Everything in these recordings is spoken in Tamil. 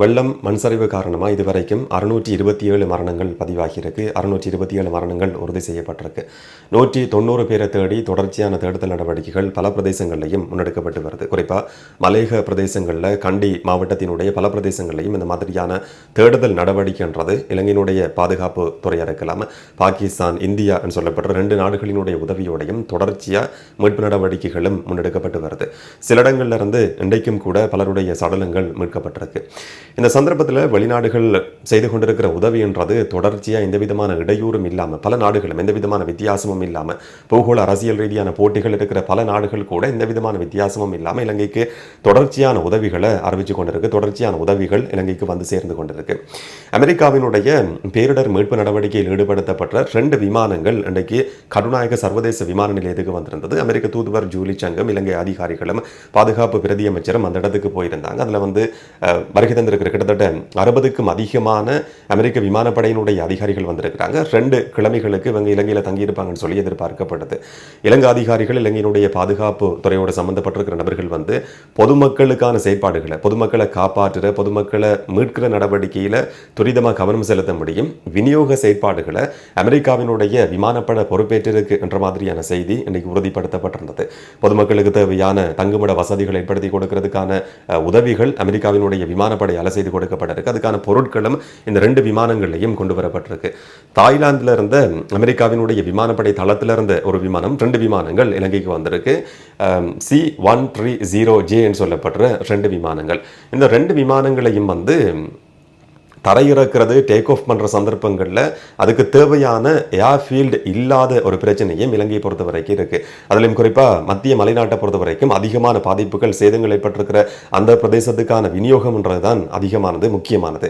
வெள்ளம் மண்சரிவு காரணமாக இதுவரைக்கும் அறுநூற்றி இருபத்தி ஏழு மரணங்கள் பதிவாகியிருக்கு. அறுநூற்றி இருபத்தி ஏழு மரணங்கள் உறுதி செய்யப்பட்டிருக்கு. நூற்றி தொண்ணூறு பேரை தேடி தொடர்ச்சியான தேடுதல் நடவடிக்கைகள் பல பிரதேசங்களிலையும் முன்னெடுக்கப்பட்டு வருது. குறிப்பாக மலையக பிரதேசங்களில் கண்டி மாவட்டத்தினுடைய பல பிரதேசங்களிலையும் இந்த மாதிரியான தேடுதல் நடவடிக்கைன்றது இலங்கையினுடைய பாதுகாப்பு துறையாக இருக்கலாம் பாகிஸ்தான் இந்தியா என்று சொல்லப்படுற ரெண்டு நாடுகளினுடைய உதவியோடையும் தொடர்ச்சியாக மீட்பு நடவடிக்கைகளும் முன்னெடுக்கப்பட்டு வருது. சில இடங்கள்ல இருந்து இன்றைக்கும் கூட பலருடைய சடலங்கள் மீட்கப்பட்டிருக்கு. இந்த சந்தர்ப்பத்தில் வெளிநாடுகள் செய்து கொண்டிருக்கிற உதவின்றது தொடர்ச்சியாக எந்த விதமான இடையூறும் இல்லாமல் பல நாடுகளும் எந்த விதமான வித்தியாசமும் இல்லாமல் பூகோள அரசியல் ரீதியான போட்டிகள் இருக்கிற பல நாடுகள் கூட எந்த விதமான வித்தியாசமும் இல்லாமல் இலங்கைக்கு தொடர்ச்சியான உதவிகளை அறிவித்து கொண்டிருக்கு. தொடர்ச்சியான உதவிகள் இலங்கைக்கு வந்து சேர்ந்து கொண்டிருக்கு. அமெரிக்காவினுடைய பேரிடர் மீட்பு நடவடிக்கையில் ஈடுபடுத்தப்பட்ட ரெண்டு விமானங்கள் இன்றைக்கு கருநாயக சர்வதேச விமான நிலையத்துக்கு வந்திருந்தது. அமெரிக்க தூதுவர் ஜூலி சங்கம் இலங்கை அதிகாரிகளும் பாதுகாப்பு பிரதியமைச்சரும் அந்த இடத்துக்கு போயிருந்தாங்க. அதில் வந்து வருகை தந்திருக்க வந்திருக்கிற கிட்டத்தட்ட அறுபதுக்கும் அதிகமான அமெரிக்க விமானப்படையினுடைய அதிகாரிகள் வந்திருக்கிறாங்க. ரெண்டு கிழமைகளுக்கு இவங்க இலங்கையில் தங்கியிருப்பாங்கன்னு சொல்லி எதிர்பார்க்கப்பட்டது இலங்கை அதிகாரிகள் இலங்கையினுடைய பாதுகாப்பு துறையோடு சம்பந்தப்பட்டிருக்கிற நபர்கள் வந்து பொதுமக்களுக்கான செயற்பாடுகளை பொதுமக்களை காப்பாற்றுற பொதுமக்களை மீட்கிற நடவடிக்கையில் துரிதமாக கவனம் செலுத்த முடியும். விநியோக செயற்பாடுகளை அமெரிக்காவினுடைய விமானப்பட பொறுப்பேற்றிருக்கு என்ற மாதிரியான செய்தி இன்னைக்கு உறுதிப்படுத்தப்பட்டிருந்தது. பொதுமக்களுக்கு தேவையான தங்குமிட வசதிகளை ஏற்படுத்தி கொடுக்கிறதுக்கான உதவிகள் அமெரிக்காவினுடைய விமானப்படை வேலை செய்து கொடுக்கப்பட்டிருக்கு. அதுக்கான பொருட்களும் இந்த ரெண்டு விமானங்கள்லையும் கொண்டு வரப்பட்டிருக்கு. தாய்லாந்தில் இருந்த அமெரிக்காவினுடைய விமானப்படை தளத்திலிருந்து இருந்த ஒரு விமானம் ரெண்டு விமானங்கள் இலங்கைக்கு வந்திருக்கு. சி ஒன் த்ரீ ஜீரோ ஜேன்னு சொல்லப்படுற ரெண்டு விமானங்கள். இந்த ரெண்டு விமானங்களையும் வந்து தரையிறக்கிறது டேக் ஆஃப் பண்ணுற சந்தர்ப்பங்களில் அதுக்கு தேவையான ஏர்ஃபீல்டு இல்லாத ஒரு பிரச்சனையும் இலங்கையை பொறுத்த வரைக்கும் இருக்குது அதிலும் குறிப்பாக மத்திய மலைநாட்டை பொறுத்த வரைக்கும் அதிகமான பாதிப்புகள் சேதங்கள் ஏற்பட்டிருக்கிற அந்த பிரதேசத்துக்கான விநியோகம்ன்றது தான் அதிகமானது முக்கியமானது.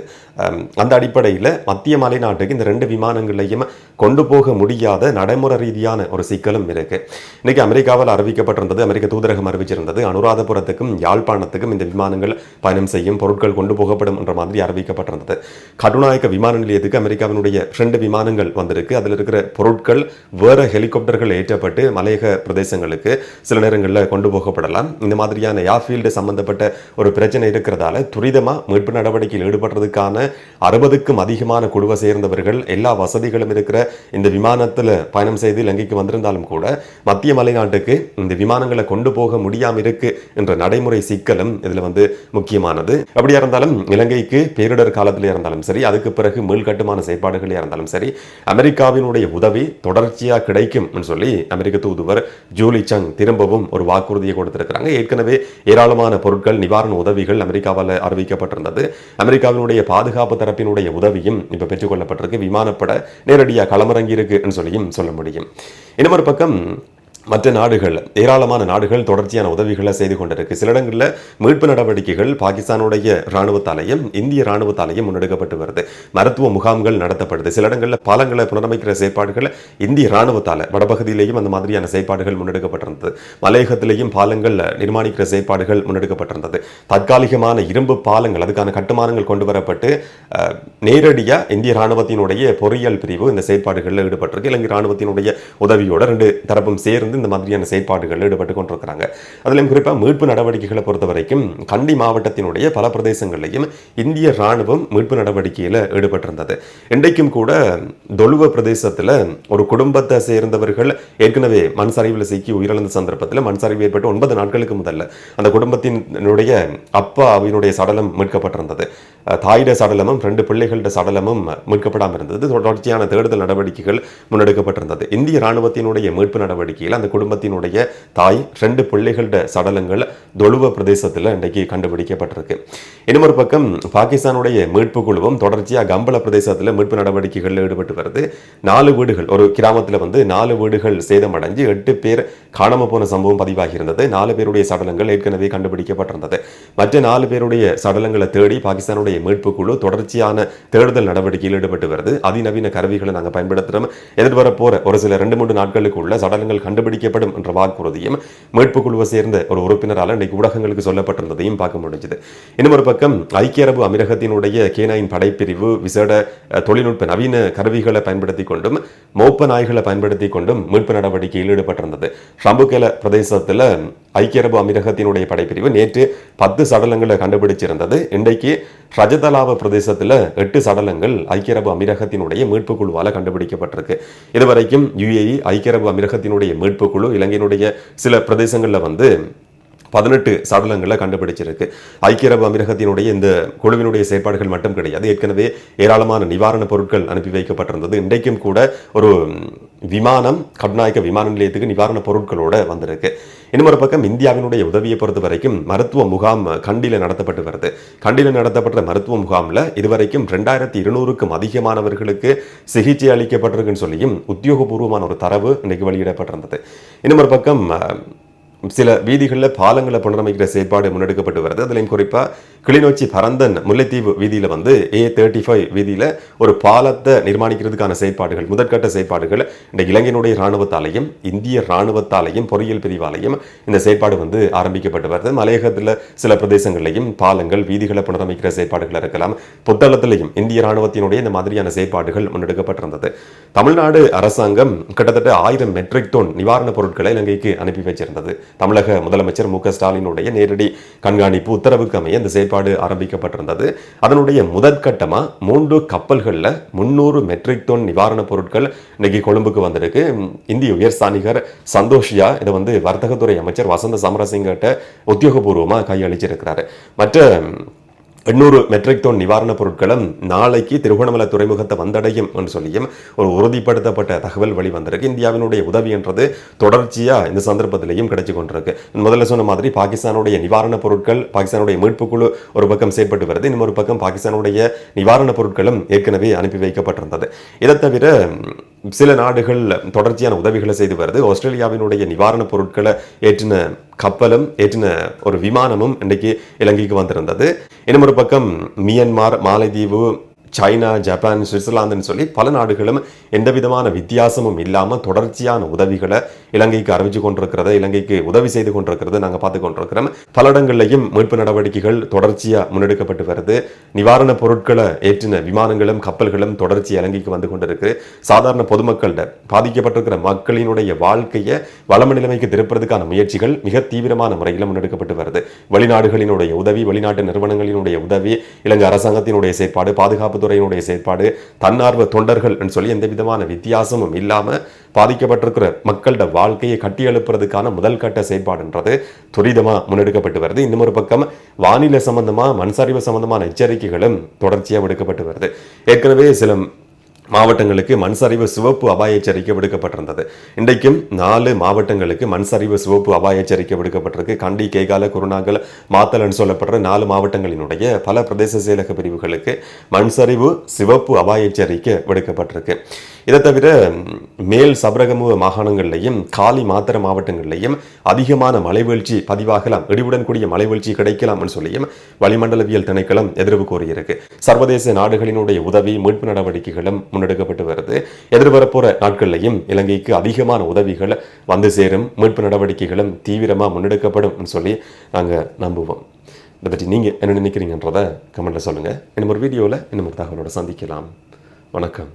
அந்த அடிப்படையில் மத்திய மலைநாட்டுக்கு இந்த ரெண்டு விமானங்களையும் கொண்டு போக முடியாத நடைமுறை ரீதியான ஒரு சிக்கலும் இருக்குது இன்றைக்கி அமெரிக்காவில் அறிவிக்கப்பட்டிருந்தது அமெரிக்க தூதரகம் அறிவிச்சிருந்தது அனுராதபுரத்துக்கும் யாழ்ப்பாணத்துக்கும் இந்த விமானங்கள் பயணம் செய்யும் பொருட்கள் கொண்டு போகப்படும் என்ற மாதிரி அறிவிக்கப்பட்டிருந்தது. கடுநாயக்க விமான நிலையத்துக்கு அமெரிக்காவினுடைய ரெண்டு விமானங்கள் வந்திருக்கு. அதில் இருக்கிற பொருட்கள் வேற ஹெலிகாப்டர்கள் ஏற்றப்பட்டு மலையக பிரதேசங்களுக்கு சில நேரங்களில் கொண்டு போகப்படலாம். இந்த மாதிரியான ஏர்ஃபீல்டு சம்பந்தப்பட்ட ஒரு பிரச்சனை இருக்கிறதால துரிதமாக மீட்பு நடவடிக்கையில் ஈடுபடுறதுக்கான அறுபதுக்கும் அதிகமான குழுவை சேர்ந்தவர்கள் எல்லா வசதிகளும் இருக்கிற இந்த விமானத்தில் பயணம் செய்து இலங்கைக்கு வந்திருந்தாலும் கூட மத்திய மலைநாட்டுக்கு இந்த விமானங்களை கொண்டு போக முடியாமல் இருக்கு என்ற நடைமுறை சிக்கலும் இதுல வந்து முக்கியமானது. அப்படியா இருந்தாலும் இலங்கைக்கு பேரிடர் காலத்தில் இருந்தாலும் சரி அதுக்கு பிறகு மீள் கட்டுமான செயற்பாடுகளே இருந்தாலும் சரி அமெரிக்காவினுடைய உதவி தொடர்ச்சியாக கிடைக்கும் சொல்லி அமெரிக்க தூதுவர் ஜூலி சங் திரும்பவும் ஒரு வாக்குறுதியை கொடுத்திருக்கிறாங்க. ஏற்கனவே ஏராளமான பொருட்கள் நிவாரண உதவிகள் அமெரிக்காவால் அறிவிக்கப்பட்டிருந்தது. அமெரிக்காவினுடைய பாதுகாப்பு தரப்பினுடைய உதவியும் இப்ப பெற்றுக்கொள்ளப்பட்டிருக்கு. விமானப்பட நேரடியாக களமிறங்கி இருக்குன்னு சொல்லியும் சொல்ல முடியும். இன்னொரு பக்கம் மற்ற நாடுகள் ஏராளமான நாடுகள் தொடர்ச்சியான உதவிகளை செய்து கொண்டிருக்கு. சில இடங்களில் மீட்பு நடவடிக்கைகள் பாகிஸ்தானுடைய இராணுவத்தாலையும் இந்திய இராணுவத்தாலையும் முன்னெடுக்கப்பட்டு வருது. மருத்துவ முகாம்கள் நடத்தப்படுது. சில இடங்களில் பாலங்களை புனரமைக்கிற செயற்பாடுகளை இந்திய இராணுவத்தால் வடபகுதியிலேயும் அந்த மாதிரியான செயற்பாடுகள் முன்னெடுக்கப்பட்டிருந்தது. மலையகத்திலேயும் பாலங்கள் நிர்மாணிக்கிற செயற்பாடுகள் முன்னெடுக்கப்பட்டிருந்தது. தற்காலிகமான இரும்பு பாலங்கள் அதுக்கான கட்டுமானங்கள் கொண்டு வரப்பட்டு நேரடியாக இந்திய இராணுவத்தினுடைய பொறியியல் பிரிவு இந்த செயற்பாடுகளில் ஈடுபட்டிருக்கு. இலங்கை இராணுவத்தினுடைய உதவியோட ரெண்டு தரப்பும் சேர்ந்து இந்த மாதிரியான செயற்பாடுகளில் ஈடுபட்டு கொண்டிருக்கிறாங்க. அதிலும் குறிப்பாக மீட்பு நடவடிக்கைகளை பொறுத்த வரைக்கும் கண்டி மாவட்டத்தினுடைய பல பிரதேசங்களிலையும் இந்திய ராணுவம் மீட்பு நடவடிக்கையில் ஈடுபட்டிருந்தது. இன்றைக்கும் கூட தொழுவ பிரதேசத்தில் ஒரு குடும்பத்தை சேர்ந்தவர்கள் ஏற்கனவே மண் சரிவில் சிக்கி உயிரிழந்த சந்தர்ப்பத்தில் மண் சரிவு ஏற்பட்டு ஒன்பது நாட்களுக்கு முதல்ல அந்த குடும்பத்தினுடைய அப்பா அவனுடைய சடலம் மீட்கப்பட்டிருந்தது. தாயிட சடலமும் ரெண்டு பிள்ளைகளிட சடலமும் மீட்கப்படாமல் இருந்தது. தொடர்ச்சியான தேடுதல் நடவடிக்கைகள் முன்னெடுக்கப்பட்டிருந்தது. இந்திய ராணுவத்தினுடைய மீட்பு நடவடிக்கையில் அந்த குடும்பத்தினுடைய தாய் ரெண்டு பிள்ளைகளோட சடலங்கள் தொழுவ பிரதேசத்தில் இன்றைக்கு கண்டுபிடிக்கப்பட்டிருக்கு. இன்னொரு பக்கம் பாகிஸ்தானுடைய மீட்பு குழுவும் தொடர்ச்சியாக கம்பள பிரதேசத்தில் மீட்பு நடவடிக்கைகளில் ஈடுபட்டு வருது. நாலு வீடுகள் ஒரு கிராமத்தில் வந்து நாலு வீடுகள் சேதமடைஞ்சு எட்டு பேர் காணாமல் போன சம்பவம் பதிவாகி இருந்தது நாலு பேருடைய சடலங்கள் ஏற்கனவே கண்டுபிடிக்கப்பட்டிருந்தது. மற்ற நாலு பேருடைய சடலங்களை தேடி பாகிஸ்தானுடைய மீட்பு குழு தொடர்ச்சியான தேடுதல் நடவடிக்கையில் ஈடுபட்டு வருது. அதிநவீன கருவிகளை நாங்கள் பயன்படுத்துகிறோம் எதிர்வரப்போற ஒரு சில ரெண்டு மூன்று நாட்களுக்கு உள்ள சடலங்கள் கண்டுபிடிக்கப்படும் என்ற வாக்குறுதியும் மீட்பு குழுவை சேர்ந்த ஒரு உறுப்பினரால் இன்றைக்கு ஊடகங்களுக்கு சொல்லப்பட்டிருந்ததையும் பார்க்க முடிஞ்சது. இன்னும் ஒரு பக்கம் ஐக்கிய அரபு அமீரகத்தினுடைய கேனாயின் படைப்பிரிவு விசேட தொழில்நுட்ப நவீன கருவிகளை பயன்படுத்தி கொண்டும் மோப்ப நாய்களை பயன்படுத்தி கொண்டும் மீட்பு நடவடிக்கையில் ஈடுபட்டிருந்தது. ஷம்புகேல பிரதேசத்தில் ஐக்கிய அரபு அமீரகத்தினுடைய படைப்பிரிவு நேற்று பத்து சடலங்களை கண்டுபிடிச்சிருந்தது. இன்றைக்கு ரஜதலாவ பிரதேசத்தில் எட்டு சடலங்கள் ஐக்கிய அரபு அமீரகத்தினுடைய மீட்பு குழுவால் கண்டுபிடிக்கப்பட்டிருக்கு. இதுவரைக்கும் யுஏஇ ஐக்கிய அரபு அமீரகத்தினுடைய மீட்பு குழு இலங்கையினுடைய சில பிரதேசங்களில் வந்து பதினெட்டு சடலங்களை கண்டுபிடிச்சிருக்கு. ஐக்கிய அரபு அமீரகத்தினுடைய இந்த குழுவினுடைய செயற்பாடுகள் மட்டும் கிடையாது. ஏற்கனவே ஏராளமான நிவாரணப் பொருட்கள் அனுப்பி வைக்கப்பட்டிருந்தது. இன்றைக்கும் கூட ஒரு விமானம் கட்நாயக்க விமான நிலையத்துக்கு நிவாரணப் பொருட்களோட வந்திருக்கு. இன்னொரு பக்கம் இந்தியாவினுடைய உதவியை பொறுத்த வரைக்கும் மருத்துவ முகாம் கண்டியில் நடத்தப்பட்டு வருது. கண்டியில் நடத்தப்பட்ட மருத்துவ முகாமில் இதுவரைக்கும் ரெண்டாயிரத்தி இருநூறுக்கும் அதிகமானவர்களுக்கு சிகிச்சை அளிக்கப்பட்டிருக்குன்னு சொல்லியும் உத்தியோகபூர்வமான ஒரு தரவு இன்னைக்கு வெளியிடப்பட்டிருந்தது. இன்னொரு பக்கம் சில வீதிகளில் பாலங்களை புனரமைக்கிற செயற்பாடு முன்னெடுக்கப்பட்டு வருது. அதுலேயும் குறிப்பாக கிளிநொச்சி பரந்தன் முல்லைத்தீவு வீதியில் வந்து ஏ தேர்ட்டி ஃபைவ் வீதியில் ஒரு பாலத்தை நிர்மாணிக்கிறதுக்கான செயற்பாடுகள் முதற்கட்ட செயற்பாடுகள் இந்த இலங்கையினுடைய இராணுவத்தாலையும் இந்திய இராணுவத்தாலையும் பொறியியல் பிரிவாலையும் இந்த செயற்பாடு வந்து ஆரம்பிக்கப்பட்டு வருது. மலையகத்தில் சில பிரதேசங்களையும் பாலங்கள் வீதிகளை புனரமைக்கிற செயற்பாடுகள் இருக்கலாம். புத்தளத்திலையும் இந்திய இராணுவத்தினுடைய இந்த மாதிரியான செயற்பாடுகள் முன்னெடுக்கப்பட்டிருந்தது. தமிழ்நாடு அரசாங்கம் கிட்டத்தட்ட ஆயிரம் மெட்ரிக் டோன் நிவாரணப் பொருட்களை இலங்கைக்கு அனுப்பி வச்சிருந்தது. தமிழக முதலமைச்சர் மு ஸ்டாலினுடைய நேரடி கண்காணிப்பு உத்தரவுக்கு அமைய இந்த செயற்பாடு ஆரம்பிக்கப்பட்டிருந்தது. அதனுடைய முதற்கட்டமாக மூன்று கப்பல்களில் முன்னூறு மெட்ரிக் டன் நிவாரணப் பொருட்கள் இன்னைக்கு கொழும்புக்கு வந்திருக்கு. இந்திய உயர்ஸ்தானிகர் சந்தோஷியா இதை வந்து வர்த்தகத்துறை அமைச்சர் வசந்த சமரசிங்கிட்ட உத்தியோகபூர்வமாக கையளிச்சிருக்கிறாரு. மற்ற எண்ணூறு மெட்ரிக் டோன் நிவாரணப் பொருட்களும் நாளைக்கு திருகோணமலை துறைமுகத்தை வந்தடையும் என்று சொல்லியும் ஒரு உறுதிப்படுத்தப்பட்ட தகவல் வெளிவந்திருக்கு. இந்தியாவினுடைய உதவி என்றது தொடர்ச்சியாக இந்த சந்தர்ப்பத்திலையும் கிடைச்சி கொண்டிருக்கு. முதல்ல சொன்ன மாதிரி பாகிஸ்தானுடைய நிவாரணப் பொருட்கள் பாகிஸ்தானுடைய மீட்பு குழு ஒரு பக்கம் செயற்பட்டு வருது இன்னொரு பக்கம் பாகிஸ்தானுடைய நிவாரணப் பொருட்களும் ஏற்கனவே அனுப்பி வைக்கப்பட்டிருந்தது. இதை தவிர சில நாடுகள் தொடர்ச்சியான உதவிகளை செய்து வருது. ஆஸ்திரேலியாவினுடைய நிவாரணப் பொருட்களை ஏற்றின கப்பலும் ஏற்றின ஒரு விமானமும் இன்றைக்கு இலங்கைக்கு வந்திருந்தது. இன்னும் ஒரு பக்கம் மியன்மார் மாலைதீவு சைனா ஜப்பான் சுவிட்சர்லாந்துன்னு சொல்லி பல நாடுகளும் எந்த விதமான வித்தியாசமும் இல்லாமல் தொடர்ச்சியான உதவிகளை இலங்கைக்கு அறிவிச்சு கொண்டிருக்கிறத இலங்கைக்கு உதவி செய்து கொண்டிருக்கிறத நாங்கள் பார்த்து கொண்டிருக்கிறோம். பல இடங்கள்லையும் மீட்பு நடவடிக்கைகள் தொடர்ச்சியாக முன்னெடுக்கப்பட்டு வருது. நிவாரணப் பொருட்களை ஏற்றின விமானங்களும் கப்பல்களும் தொடர்ச்சி இலங்கைக்கு வந்து கொண்டிருக்கு. சாதாரண பொதுமக்கள்கிட்ட பாதிக்கப்பட்டிருக்கிற மக்களினுடைய வாழ்க்கையை வளம நிலைமைக்கு திருப்புறதுக்கான முயற்சிகள் மிக தீவிரமான முறையில் முன்னெடுக்கப்பட்டு வருது. வெளிநாடுகளினுடைய உதவி வெளிநாட்டு நிறுவனங்களினுடைய உதவி இலங்கை அரசாங்கத்தினுடைய செயற்பாடு பாதுகாப்பு துறையினுடைய செயற்பாடு தன்னார்வ தொண்டர்கள் என்று சொல்லி எந்த விதமான வித்தியாசமும் இல்லாம பாதிக்கப்பட்டிருக்கிற மக்களோட வாழ்க்கையை கட்டி எழுப்புறதுக்கான முதல் கட்ட செயற்பாடுன்றது துரிதமா முன்னெடுக்கப்பட்டு வருது. இன்னும் ஒரு பக்கம் வானிலை சம்பந்தமா மண்சரிவு சம்பந்தமான எச்சரிக்கைகளும் தொடர்ச்சியா விடுக்கப்பட்டு வருது. ஏற்கனவே சில மாவட்டங்களுக்கு மண் சரிவு சிவப்பு அபாய எச்சரிக்கை விடுக்கப்பட்டிருந்தது. இன்றைக்கும் நாலு மாவட்டங்களுக்கு மண் சரிவு சிவப்பு அபாய எச்சரிக்கை விடுக்கப்பட்டிருக்கு. கண்டி கேகால குருநாகல் மாத்தலன்னு சொல்லப்படுற நாலு மாவட்டங்களினுடைய பல பிரதேச செயலக பிரிவுகளுக்கு மண் சரிவு சிவப்பு அபாய எச்சரிக்கை விடுக்கப்பட்டிருக்கு. இதை தவிர மேல் சபரகமுவ மாகாணங்கள்லையும் காலி மாத்திர மாவட்டங்கள்லையும் அதிகமான மலைவீழ்ச்சி பதிவாகலாம் இடிவுடன் கூடிய மலைவீழ்ச்சி கிடைக்கலாம்னு சொல்லியும் வளிமண்டலவியல் திணைக்களம் எதிர்வு கோரியிருக்கு சர்வதேச நாடுகளினுடைய உதவி மீட்பு நடவடிக்கைகளும் முன்னெடுக்கப்பட்டு வருது. எதிர்வரப்போற நாட்கள்லையும் இலங்கைக்கு அதிகமான உதவிகள் வந்து சேரும் மீட்பு நடவடிக்கைகளும் தீவிரமாக முன்னெடுக்கப்படும் சொல்லி நாங்கள் நம்புவோம். இதை பற்றி நீங்கள் என்ன நினைக்கிறீங்கன்றதை கமெண்ட்டில் சொல்லுங்கள் இன்னும் ஒரு வீடியோவில் இன்னும் ஒரு தகவலோட சந்திக்கலாம். வணக்கம்.